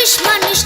মানুষ